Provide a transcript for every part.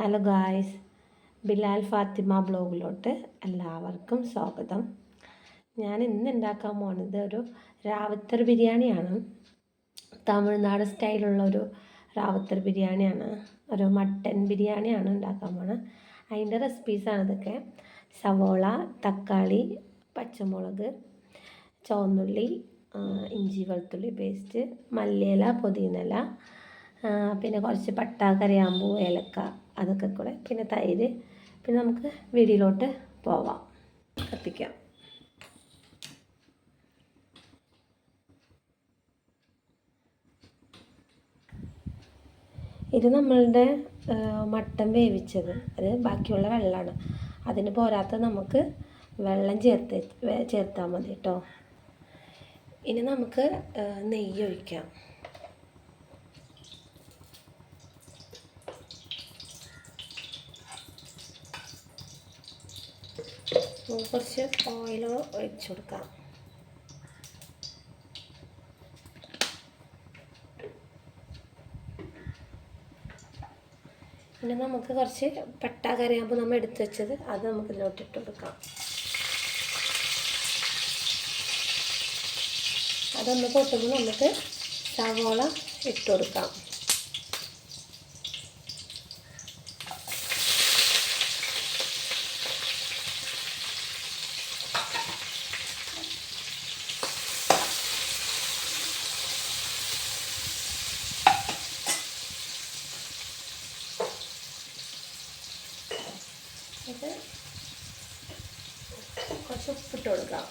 Hello guys Bilal Fathima ബ്ലോഗിലോട്ട് എല്ലാവർക്കും സ്വാഗതം. ഞാൻ ഇന്ന് ഉണ്ടാക്കാൻ പോകുന്നത് ഒരു റാവത്തർ ബിരിയാണിയാണ്. തമിഴ്നാട് സ്റ്റൈലുള്ള ഒരു റാവത്തർ ബിരിയാണിയാണ്. ഒരു മട്ടൻ ബിരിയാണിയാണ് ഉണ്ടാക്കാൻ പോണത് അതിന്റെ റെസിപ്പീസാണ് ഇതൊക്കെ. സവോള തക്കാളി പച്ചമുളക് ചുവന്നുള്ളി ഇഞ്ചി വെളുത്തുള്ളി പേസ്റ്റ് മല്ലിയില പുതിനയില പിന്നെ കുറച്ച് പട്ടാ കറിയാമ്പൂ ഏലക്ക അതൊക്കെ കൂടെ. പിന്നെ തൈര്. പിന്നെ നമുക്ക് വീടിലോട്ട് പോവാം. കത്തിക്കാം. ഇത് നമ്മളുടെ മട്ടം മട്ടൻ വേവിച്ചത്. അത് ബാക്കിയുള്ള വെള്ളമാണ്. അതിന് പോരാത്ത നമുക്ക് വെള്ളം ചേർത്ത് ചേർത്താൽ മതി കേട്ടോ. ഇനി നമുക്ക് നെയ്യ് ഒഴിക്കാം കുറച്ച് ഓയിൽ ഒഴിച്ചു കൊടുക്കാം. പിന്നെ നമുക്ക് കുറച്ച് പട്ട കറിയാകുമ്പോൾ നമ്മൾ എടുത്തു വെച്ചത് അത് നമുക്ക് ഇതിലോട്ട് കൊടുക്കാം. അതൊന്ന് പൊട്ടുമ്പോൾ നമുക്ക് സവോള ഇട്ട് കൊടുക്കാം ഇത് കുറച്ച് ഉപ്പിട്ട് കൊടുക്കാം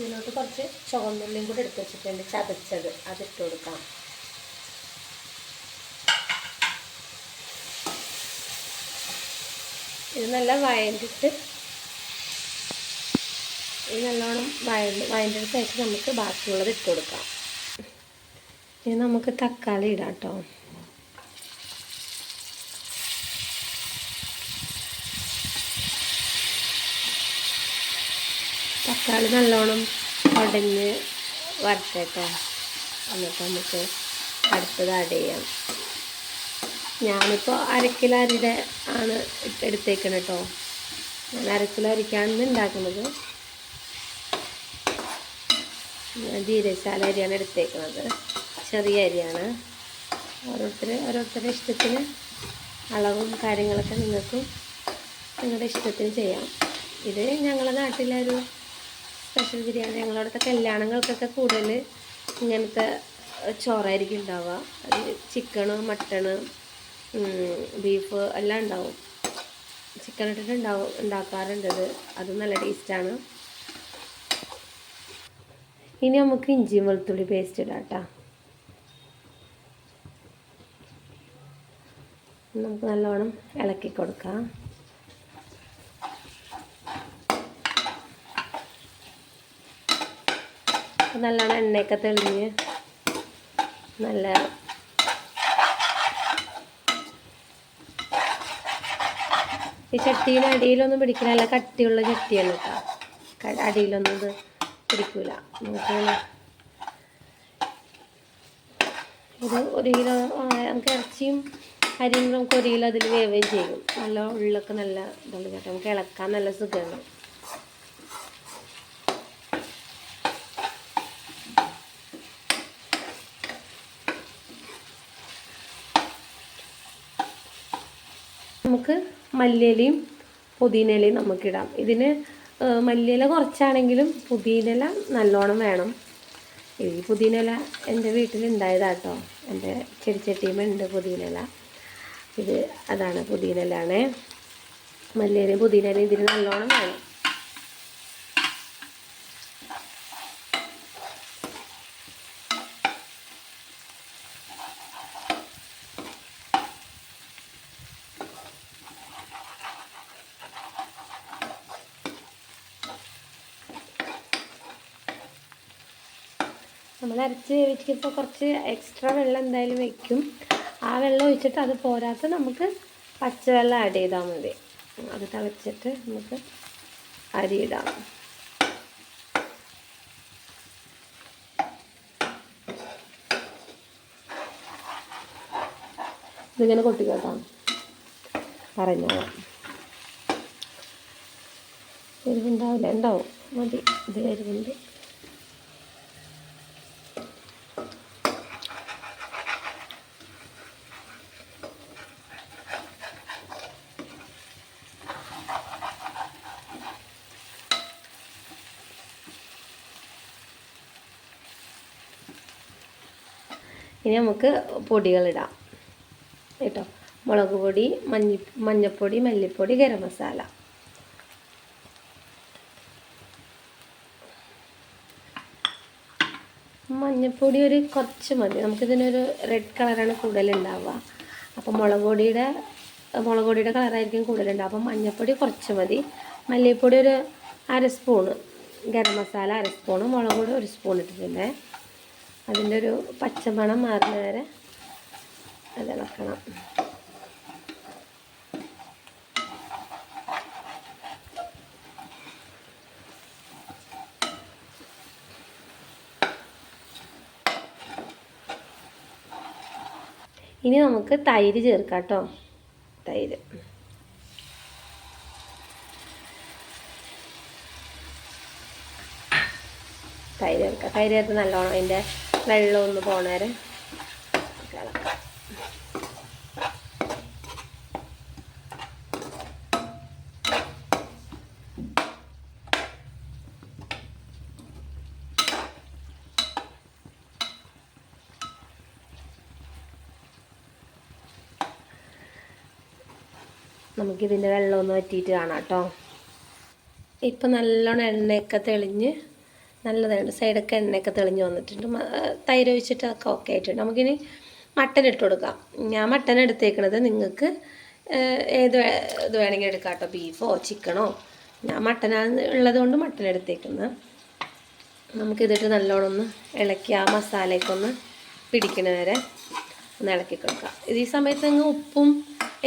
ഇതിലോട്ട് കുറച്ച് ചുവന്നുള്ളിയും കൂടി എടുത്ത് വെച്ചിട്ടുണ്ട്. ചതച്ചത്. അതിട്ട് കൊടുക്കാം. ഇത് നല്ല വഴണ്ടിട്ട് ഇത് നല്ലോണം വഴണ്ട് വഴണ്ടിട്ട് ശേഷം നമുക്ക് ബാക്കിയുള്ളത് ഇട്ട് കൊടുക്കാം. ഇനി നമുക്ക് തക്കാളി ഇടാം കേട്ടോ. തക്കാളി നല്ലോണം ഉടഞ്ഞ് കേട്ടോ എന്നിട്ട് നമുക്ക് അടുത്തത് ആഡ് ചെയ്യാം. ഞാനിപ്പോൾ അരക്കിലോ അരിയുടെ ആണ് എടുത്തേക്കണ കേട്ടോ ഞാൻ അരക്കിലോ അരിക്കാണ് ഉണ്ടാക്കുന്നത് ഞാൻ ജീരശാല അരിയാണ് എടുത്തേക്കുന്നത് ചെറിയ അരിയാണ്. ഓരോരുത്തർ ഓരോരുത്തരുടെ ഇഷ്ടത്തിന് അളവും കാര്യങ്ങളൊക്കെ നിങ്ങൾക്കും നിങ്ങളുടെ ഇഷ്ടത്തിന് ചെയ്യാം. ഇത് ഞങ്ങളുടെ നാട്ടിലെ ഒരു സ്പെഷ്യൽ ബിരിയാണി ഞങ്ങളവിടുത്തെ കല്യാണങ്ങൾക്കൊക്കെ കൂടുതൽ ഇങ്ങനത്തെ ചോറായിരിക്കും ഉണ്ടാവുക. അത് ചിക്കണ് മട്ടണ് ബീഫ് എല്ലാം ഉണ്ടാവും. ചിക്കൻ ഇട്ടിട്ട് ഉണ്ടാവും ഉണ്ടാക്കാറുണ്ട് ഇത് അത് നല്ല ടേസ്റ്റാണ് ഇനി നമുക്ക് ഇഞ്ചിയും വെളുത്തുള്ളി പേസ്റ്റ് ഇടാം കേട്ടോ നമുക്ക് നല്ലോണം ഇളക്കി കൊടുക്കാം. നല്ലോണം എണ്ണയൊക്കെ തെളിഞ്ഞ് നല്ല ഈ ചട്ടിയിൽ അടിയിലൊന്നും പിടിക്കില്ല നല്ല കട്ടിയുള്ള ചട്ടിയാണ് കേട്ടോ അടിയിലൊന്നും ഇത് പിടിക്കൂല. നമുക്ക് ഇത് ഒരു കിലോ നമുക്ക് ഇറച്ചിയും അരിയും നമുക്ക് ഒരു കിലോ അതിൽ വേവുകയും ചെയ്യും. നല്ല ഉള്ളൊക്കെ നല്ല ഇതുണ്ട് കേട്ടോ. നമുക്ക് ഇളക്കാൻ നല്ല സുഖമാണ്. നമുക്ക് മല്ലിയിലയും പുതിനയിലയും നമുക്കിടാം. ഇതിന് മല്ലിയില കുറച്ചാണെങ്കിലും പുതിനയില നല്ലോണം വേണം. ഈ പുതിനയില എന്റെ വീട്ടിലുണ്ടായതാട്ടോ. എന്റെ ചെടിച്ചട്ടിയുമുണ്ട് പുതിനയില. ഇത് അതാണ് പുതിനയിലാണേ മല്ലിയിലയും പുതിനയിലയും ഇതിന് നല്ലോണം വേണം. നമ്മൾ അരച്ച് വേവിച്ചപ്പോൾ കുറച്ച് എക്സ്ട്രാ വെള്ളം എന്തായാലും വെക്കും. ആ വെള്ളം ഒഴിച്ചിട്ട് അത് പോരാത്ത നമുക്ക് പച്ചവെള്ളം ആഡ് ചെയ്താൽ മതി. അത് തിളച്ചിട്ട് നമുക്ക് അരി ഇടാം. ഇതിങ്ങനെ കൊട്ടിക്കോട്ടാം. പറഞ്ഞോളാം എരിവുണ്ടാവില്ല. ഉണ്ടാവും. മതി. ഇത് എരിവുണ്ട് ഇനി നമുക്ക് പൊടികളിടാം കേട്ടോ? മുളക് പൊടി മഞ്ഞ മഞ്ഞൾപ്പൊടി മല്ലിപ്പൊടി ഗരം മസാല. മഞ്ഞൾപ്പൊടി ഒരു കുറച്ച് മതി. നമുക്കിതിനൊരു റെഡ് കളറാണ് കൂടുതലുണ്ടാവുക. അപ്പോൾ മുളക് പൊടിയുടെ മുളക് പൊടിയുടെ കളറായിരിക്കും കൂടുതലുണ്ടാവുക. അപ്പം മഞ്ഞൾപ്പൊടി കുറച്ച് മതി. മല്ലിപ്പൊടി ഒരു അര സ്പൂണ് ഗരം മസാല അര സ്പൂണ് മുളക് പൊടി ഒരു സ്പൂൺ ഇട്ടിട്ടുണ്ട്. അതിന്റെ ഒരു പച്ചമണം മാറുന്ന വരെ അത് ഇളക്കണം ഇനി നമുക്ക് തൈര് ചേർക്കാം കേട്ടോ. തൈര്. തൈര് ചേർക്കാം. തൈര് ചേർത്ത് നല്ലോണം അതിന്റെ വെള്ളം ഒന്ന് പോണേരെ. ഇളക്കാം നമുക്കിതിന്റെ വെള്ളം ഒന്ന് വറ്റിയിട്ട് കാണാം കേട്ടോ. ഇപ്പം നല്ലോണം എണ്ണയൊക്കെ തെളിഞ്ഞ് നല്ലതായിട്ട് സൈഡൊക്കെ എണ്ണയൊക്കെ തെളിഞ്ഞ് വന്നിട്ടുണ്ട്. തൈര് ഒഴിച്ചിട്ട് അതൊക്കെ ഓക്കെ ആയിട്ടുണ്ട്. നമുക്കിനി മട്ടൻ ഇട്ട് കൊടുക്കാം. ഞാൻ മട്ടൻ എടുത്തേക്കണത് നിങ്ങൾക്ക് ഏത് ഇത് വേണമെങ്കിൽ എടുക്കാം കേട്ടോ ബീഫോ ചിക്കനോ ഞാൻ മട്ടനാണ് ഉള്ളത് കൊണ്ട് മട്ടൻ എടുത്തേക്കുന്നത്. നമുക്കിതിട്ട് നല്ലോണം ഒന്ന് ഇളക്കി ആ മസാലയ്ക്കൊന്ന് പിടിക്കണ വരെ ഒന്ന് ഇളക്കി കൊടുക്കാം. ഇത് ഈ സമയത്ത് നിങ്ങൾ ഉപ്പും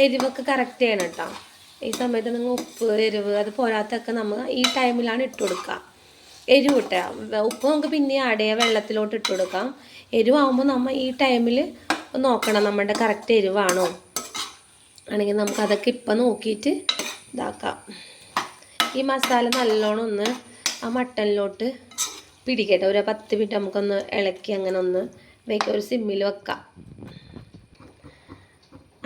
എരിവൊക്കെ കറക്റ്റ് ചെയ്യണം കേട്ടോ ഈ സമയത്ത് നിങ്ങൾ ഉപ്പ് എരിവ് അത് പോരാത്തൊക്കെ നമ്മൾ ഈ ടൈമിലാണ് ഇട്ട് കൊടുക്കുക. എരിവ് ഇട്ട ഉപ്പ് നമുക്ക് പിന്നെ ആഡ് ചെയ്യാം. വെള്ളത്തിലോട്ട് ഇട്ട് കൊടുക്കാം. എരിവാകുമ്പോൾ നമ്മൾ ഈ ടൈമിൽ നോക്കണം നമ്മുടെ കറക്റ്റ് എരിവാണോ. ആണെങ്കിൽ നമുക്കതൊക്കെ ഇപ്പം നോക്കിയിട്ട് ഇതാക്കാം. ഈ മസാല നല്ലോണം ഒന്ന് ആ മട്ടനിലോട്ട് പിടിക്കട്ടെ. ഒരു പത്ത് മിനിറ്റ് നമുക്കൊന്ന് ഇളക്കി അങ്ങനെ ഒന്ന് വെക്കാം ഒരു സിമ്മിൽ വെക്കാം.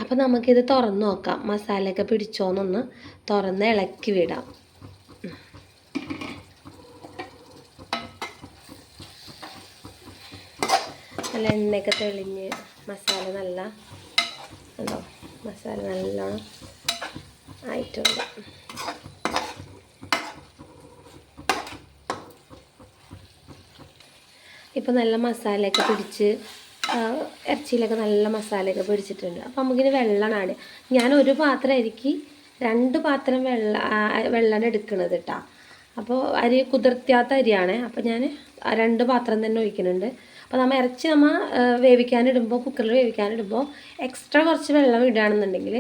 അപ്പം നമുക്കിത് തുറന്ന് നോക്കാം. മസാലയൊക്കെ പിടിച്ചോന്നൊന്ന് തുറന്ന് ഇളക്കി വിടാം. നല്ല എണ്ണയൊക്കെ തെളിഞ്ഞ് മസാല നല്ല ഉണ്ടോ? മസാല നല്ലോണം ആയിട്ടുണ്ട്. ഇപ്പം നല്ല മസാലയൊക്കെ പിടിച്ച് ഇറച്ചിയിലൊക്കെ നല്ല മസാലയൊക്കെ പിടിച്ചിട്ടുണ്ട് അപ്പം നമുക്കിനി വെള്ളമാണ് ഞാൻ ഒരു പാത്രം അരിക്ക് രണ്ട് പാത്രം വെള്ള വെള്ളം എടുക്കുന്നത് കേട്ടോ അപ്പോൾ അരി കുതിർത്തിയാത്ത അരിയാണ്. അപ്പോൾ ഞാൻ രണ്ട് പാത്രം തന്നെ ഒഴിക്കുന്നുണ്ട്. അപ്പോൾ നമ്മൾ ഇറച്ചി നമ്മൾ വേവിക്കാനിടുമ്പോൾ കുക്കറിൽ വേവിക്കാനിടുമ്പോൾ എക്സ്ട്രാ കുറച്ച് വെള്ളം ഇടുകയാണെന്നുണ്ടെങ്കിൽ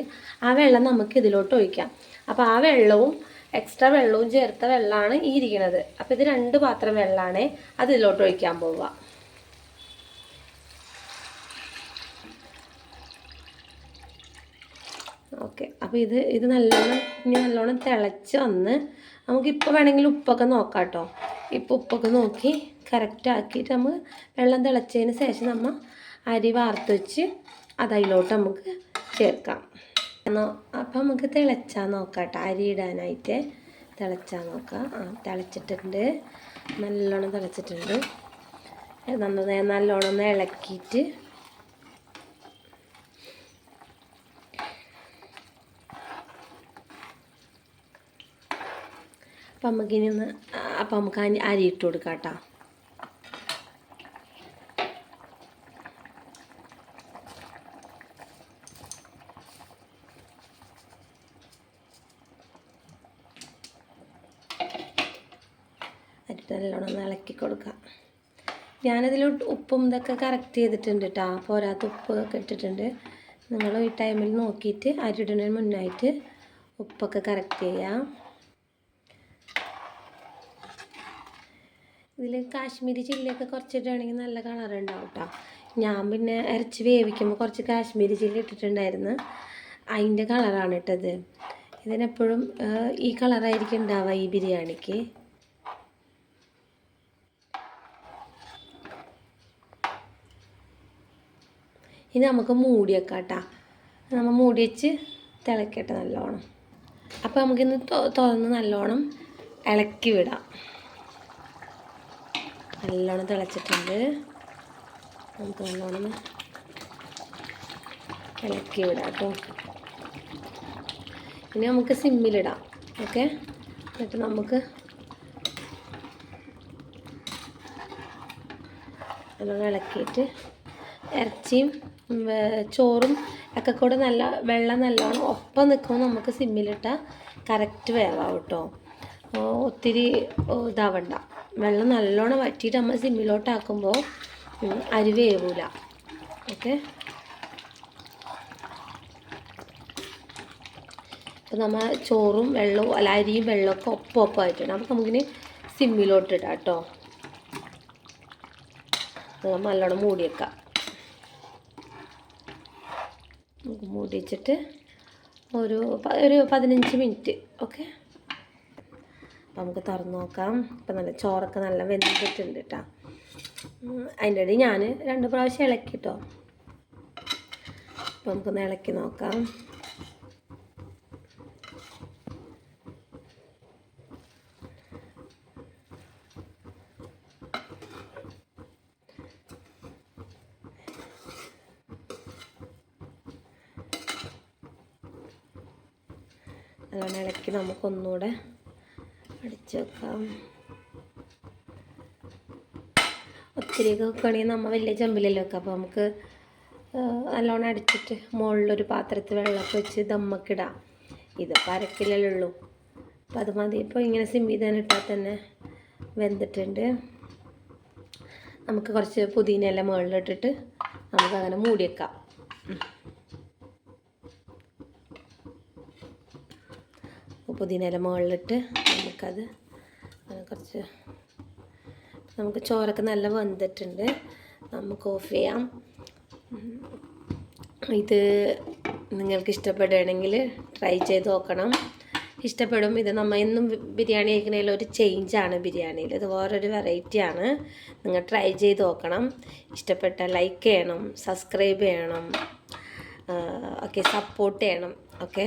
ആ വെള്ളം നമുക്ക് ഇതിലോട്ട് ഒഴിക്കാം. അപ്പോൾ ആ വെള്ളവും എക്സ്ട്രാ വെള്ളവും ചേർത്ത വെള്ളമാണ് ഈ ഇരിക്കുന്നത് അപ്പോൾ ഇത് രണ്ട് പാത്രം വെള്ളമാണ് അത് ഇതിലോട്ട് ഒഴിക്കാൻ പോവുക. ഓക്കെ. അപ്പോൾ ഇത് ഇത് നല്ലോണം ഇനി നല്ലോണം തിളച്ച് വന്ന് നമുക്കിപ്പോൾ വേണമെങ്കിൽ ഉപ്പൊക്കെ നോക്കാം കേട്ടോ ഇപ്പോൾ ഉപ്പൊക്കെ നോക്കി കറക്റ്റാക്കിയിട്ട് നമ്മൾ വെള്ളം തിളച്ചതിന് ശേഷം നമ്മൾ അരി വാർത്ത് വെച്ച് അത് അതിലോട്ട് നമുക്ക് ചേർക്കാം. അപ്പം നമുക്ക് തിളച്ചാൽ നോക്കാം കേട്ടോ അരി ഇടാനായിട്ട് തിളച്ചാൽ നോക്കാം. ആ തിളച്ചിട്ടുണ്ട്. നല്ലോണം തിളച്ചിട്ടുണ്ട്. നന്നായി നല്ലോണം ഒന്ന് ഇളക്കിയിട്ട് അപ്പം നമുക്കിനി ഒന്ന് അപ്പം നമുക്ക് അരി ഇട്ട് കൊടുക്കാം കേട്ടോ നല്ലോണം ഇളക്കി കൊടുക്കാം. ഞാനതിൽ ഉപ്പും ഇതൊക്കെ കറക്റ്റ് ചെയ്തിട്ടുണ്ട് കേട്ടോ പോരാത്ത ഉപ്പ് ഒക്കെ ഇട്ടിട്ടുണ്ട്. നിങ്ങൾ ഈ ടൈമിൽ നോക്കിയിട്ട് അരി ഇടുന്നതിന് മുന്നായിട്ട് ഉപ്പൊക്കെ കറക്റ്റ് ചെയ്യാം. ഇതിൽ കാശ്മീരി ചില്ലിയൊക്കെ കുറച്ചിട്ടാണെങ്കിൽ നല്ല കളർ ഉണ്ടാവും കേട്ടോ ഞാൻ പിന്നെ ഇറച്ചി വേവിക്കുമ്പോൾ കുറച്ച് കാശ്മീരി ചില്ലി ഇട്ടിട്ടുണ്ടായിരുന്നു. അതിന്റെ കളറാണ് ഇട്ടത്. ഇതിനെപ്പോഴും ഈ കളറായിരിക്കും ഉണ്ടാവുക ഈ ബിരിയാണിക്ക്. ഇനി നമുക്ക് മൂടി വെക്കാം കേട്ടോ നമ്മൾ മൂടി വെച്ച് തിളക്കട്ടെ നല്ലോണം. അപ്പോൾ നമുക്കിന്ന് തുറന്ന് നല്ലോണം ഇളക്കി വിടാം. നല്ലോണം തിളച്ചിട്ടുണ്ട്. നമുക്ക് നല്ലോണം ഇളക്കി വിടാം കേട്ടോ ഇനി നമുക്ക് സിമ്മിലിടാം ഓക്കെ? എന്നിട്ട് നമുക്ക് നല്ലോണം ഇളക്കിയിട്ട് ഇറച്ചിയും ചോറും ഒക്കെ കൂടെ നല്ല വെള്ളം നല്ലോണം ഒപ്പം നിൽക്കുമ്പോൾ നമുക്ക് സിമ്മിലിട്ടാൽ കറക്റ്റ് വേവാവും കേട്ടോ ഒത്തിരി ഇതാവണ്ട. വെള്ളം നല്ലോണം വറ്റിയിട്ട് നമ്മൾ സിമ്മിലോട്ടാക്കുമ്പോൾ അരി വേവൂല. ഓക്കെ? അപ്പോൾ നമ്മൾ ചോറും വെള്ളവും അല്ല അരിയും വെള്ളമൊക്കെ ഒപ്പം ഒപ്പമായിട്ടുണ്ട്. അപ്പോൾ നമുക്കിനി സിമ്മിലോട്ട് ഇടാം കേട്ടോ നമ്മൾ നല്ലോണം മൂടി വെക്കാം. നമുക്ക് മൂടി വെച്ചിട്ട് ഒരു ഒരു പതിനഞ്ച് മിനിറ്റ്. ഓക്കെ? അപ്പം നമുക്ക് തുറന്ന് നോക്കാം. ഇപ്പം നല്ല ചോറൊക്കെ നല്ല വെന്തിട്ടുണ്ട് കേട്ടോ അതിന്റെ ഇടയിൽ ഞാൻ രണ്ട് പ്രാവശ്യം ഇളക്കി കേട്ടോ അപ്പം നമുക്കൊന്ന് ഇളക്കി നോക്കാം. ഇളക്കി നമുക്കൊന്നുകൂടെ അടിച്ച് വെക്കാം. ഒത്തിരിയൊക്കെ വെക്കുകയാണെങ്കിൽ നമ്മൾ വലിയ ചെമ്പിലല്ലേ വെക്കാം അപ്പോൾ നമുക്ക് നല്ലോണം അടിച്ചിട്ട് മുകളിലൊരു പാത്രത്തിൽ വെള്ളമൊക്കെ വെച്ച് ദമ്മൊക്കെ ഇടാം. ഇതിപ്പോൾ അരക്കില്ലല്ലേ ഉള്ളൂ. അപ്പോൾ അത് മതി. ഇപ്പോൾ ഇങ്ങനെ സിം തന്നെ ഇട്ടാൽ തന്നെ വെന്തിട്ടുണ്ട്. നമുക്ക് കുറച്ച് പുതിനയില മുകളിലിട്ടിട്ട് നമുക്കങ്ങനെ മൂടി വെക്കാം. പുതിനയില മുകളിലിട്ട് നമുക്കത് കുറച്ച് നമുക്ക് ചോറൊക്കെ നല്ല വന്നിട്ടുണ്ട് നമുക്ക് ഓഫ് ചെയ്യാം. ഇത് നിങ്ങൾക്ക് ഇഷ്ടപ്പെടുകയാണെങ്കിൽ ട്രൈ ചെയ്ത് നോക്കണം. ഇഷ്ടപ്പെടും. ഇത് നമ്മൾ എന്നും ബിരിയാണി കഴിക്കുന്നതിൽ ഒരു ചേഞ്ചാണ് ബിരിയാണിയിൽ. ഇത് വേറൊരു വെറൈറ്റിയാണ് നിങ്ങൾ ട്രൈ ചെയ്ത് നോക്കണം. ഇഷ്ടപ്പെട്ട ലൈക്ക് ചെയ്യണം സബ്സ്ക്രൈബ് ചെയ്യണം ഓക്കെ സപ്പോർട്ട് ചെയ്യണം okay